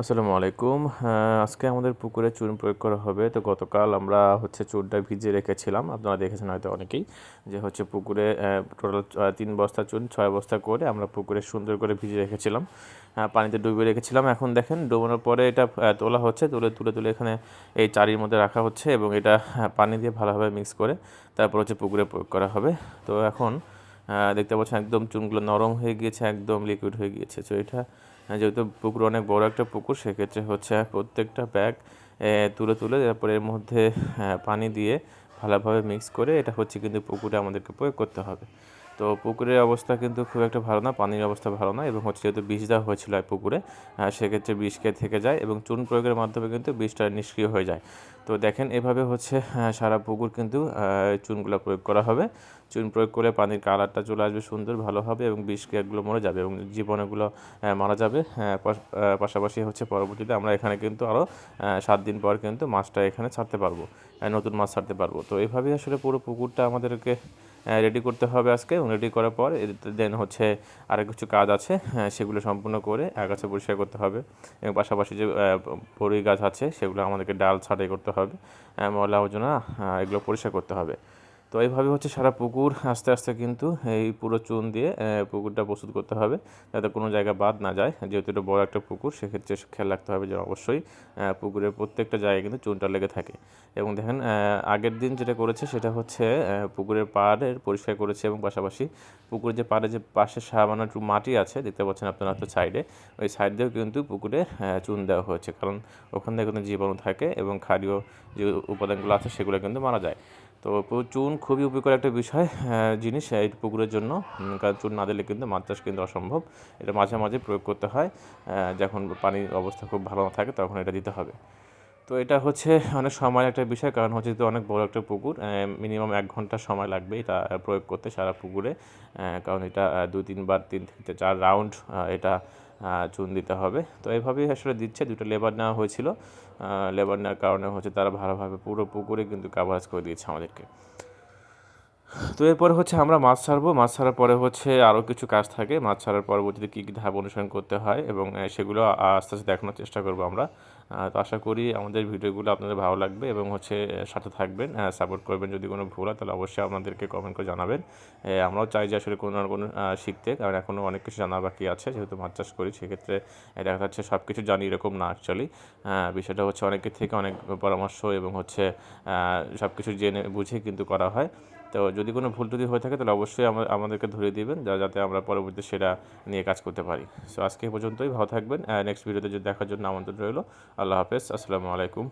আসসালামু আলাইকুম। আজকে আমাদের পুকুরে চুন প্রয়োগ করা হবে। তো গতকাল আমরা হচ্ছে চুনটা ভিজিয়ে রেখেছিলাম। আপনারা দেখেছেন হয়তো অনেকেই যে হচ্ছে পুকুরে টোটাল তিন বস্তা চুন, ছয় বস্তা করে আমরা পুকুরে সুন্দর করে ভিজিয়ে রেখেছিলাম। পানিতে ডুবিয়ে রেখেছিলাম। এখন দেখেন ডুবানোর পরে এটা তোলা হচ্ছে। তুলে তুলে তুলে এখানে এই চারির মধ্যে রাখা হচ্ছে এবং এটা পানি দিয়ে ভালোভাবে মিক্স করে তারপর হচ্ছে পুকুরে প্রয়োগ করা হবে। তো এখন দেখতে পাচ্ছেন একদম চুনগুলো নরম হয়ে গিয়েছে, একদম লিকুইড হয়ে গিয়েছে। তো এটা যেহেতু পুকুর অনেক বড় একটা পুকুর সেক্ষেত্রে হচ্ছে প্রত্যেকটা ব্যাগ তুলে তুলে তারপরে এর মধ্যে আহ, পানি দিয়ে ভালোভাবে মিক্স করে এটা হচ্ছে কিন্তু পুকুরে আমাদেরকে প্রয়োগ করতে হবে। তো পুকুরের অবস্থা কিন্তু খুব একটা ভালো না পানির অবস্থা ভালো না এবং হচ্ছে যেহেতু বিষ দেওয়া হয়েছিল এই পুকুরে সেক্ষেত্রে বিষ খেয়ে থেকে যায় এবং চুন প্রয়োগের মাধ্যমে কিন্তু বিষটা নিষ্ক্রিয় হয়ে যায়। তো দেখেন এভাবে হচ্ছে সারা পুকুর কিন্তু চুনগুলো প্রয়োগ করা হবে। চুন প্রয়োগ করলে পানির কালারটা চলে আসবে সুন্দর ভালো হবে এবং বিষ ক্রিয়াগুলো মরে যাবে এবং জীবাণুগুলো আহ, মারা যাবে। পাশাপাশি হচ্ছে পরবর্তীতে আমরা এখানে কিন্তু আরও সাত দিন পর কিন্তু মাছটা এখানে ছাড়তে পারব নতুন মাছ ছাড়তে পারব। তো এভাবেই আসলে পুরো পুকুরটা আমাদেরকে রেডি করতে হবে আজকে। রেডি করার পর দেন হচ্ছে আরও কিছু কাজ আছে। হ্যাঁ, সেগুলো সম্পূর্ণ করে আগাছা পরিষ্কার করতে হবে। এবং পাশাপাশি যে বড়ি গাছ আছে সেগুলো আমাদেরকে ডাল ছাটাই করতে হবে। ময়লা আবর্জনা এগুলো পরিষ্কার করতে হবে। তো এইভাবে হচ্ছে সারা পুকুর আস্তে আস্তে কিন্তু এই পুরো চুন দিয়ে পুকুরটা প্রস্তুত করতে হবে যাতে কোনো জায়গা বাদ না যায়। যেহেতু এটা বড় একটা পুকুর, সেক্ষেত্রে খেয়াল রাখতে হবে যে অবশ্যই পুকুরের প্রত্যেকটা জায়গায় কিন্তু চুনটা লেগে থাকে। এবং দেখেন আগের দিন যেটা করেছে সেটা হচ্ছে পুকুরের পাড়ের পরিষ্কার করেছে এবং পাশাপাশি পুকুরের যে পাড়ে যে পাশে সাবানো একটু মাটি আছে, দেখতে পাচ্ছেন আপনারা তো সাইডে, ওই সাইড দিয়েও কিন্তু পুকুরে চুন দেওয়া হয়েছে। কারণ ওখান থেকে কিন্তু জীবাণু থাকে এবং ক্ষারীয় যে উপাদানগুলো আছে সেগুলো কিন্তু মারা যায়। তো চুন খুবই উপকার একটা বিষয় জিনিস, এই পুকুরের জন্য। কারণ চুন না দিলে কিন্তু মাছ চাষ কিন্তু অসম্ভব। এটা মাঝে মাঝে প্রয়োগ করতে হয় যখন পানির অবস্থা খুব ভালো না থাকে তখন এটা দিতে হবে। তো এটা হচ্ছে অনেক সময়ের একটা বিষয়, কারণ হচ্ছে তো অনেক বড় একটা পুকুর মিনিমাম এক ঘণ্টা সময় লাগবে এটা প্রয়োগ করতে সারা পুকুরে। কারণ এটা দুই, তিনবার, তিন থেকে চার রাউন্ড এটা চুন দিতে হবে। তো এইভাবেই আসলে দিচ্ছে, দুটো লেবার নেওয়া হয়েছিল। লেবার নেওয়ার কারণে হচ্ছে তারা ভালোভাবে পুরো পুকুরে কিন্তু কাভারেজ করে দিয়েছে আমাদেরকে। তো এরপরে হচ্ছে আমরা মাছ ছাড়বো। মাছ ছাড়ার পরে হচ্ছে আরও কিছু কাজ থাকে। মাছ ছাড়ার পরবর্তীতে কী কী ধাপ অনুসরণ করতে হয় এবং সেগুলো আস্তে আস্তে দেখানোর চেষ্টা করব আমরা। তো আশা করি আমাদের ভিডিওগুলো আপনাদের ভালো লাগবে এবং হচ্ছে সাথে থাকবেন সাপোর্ট করবেন যদি কোনো ভুল হয়, তাহলে অবশ্যই আপনাদেরকে কমেন্ট করে জানাবেন। আমরাও চাই যে আসলে কোনো না কোনো শিখতে। কারণ এখনও অনেক কিছু জানা বাকি আছে। যেহেতু মাছ চাষ করি, সেক্ষেত্রে দেখা যাচ্ছে সব কিছু জানি এরকম না অ্যাকচুয়ালি বিষয়টা হচ্ছে অনেকের থেকে অনেক পরামর্শ এবং হচ্ছে সব কিছু জেনে বুঝে কিন্তু করা হয়। তো যদি কোনো ভুল টুটি হয়ে থাকে তাহলে অবশ্যই আমা- আমাদেরকে ধরে দিবেন, যা- যাতে আমরা পরবর্তীতে সেটা নিয়ে কাজ করতে পারি। সো আজকে পর্যন্তই, ভালো থাকবেন। নেক্সট ভিডিওতে যদি দেখার জন্য আমন্ত্রণ রইল, আল্লাহ হাফেজ। আসসালামু আলাইকুম।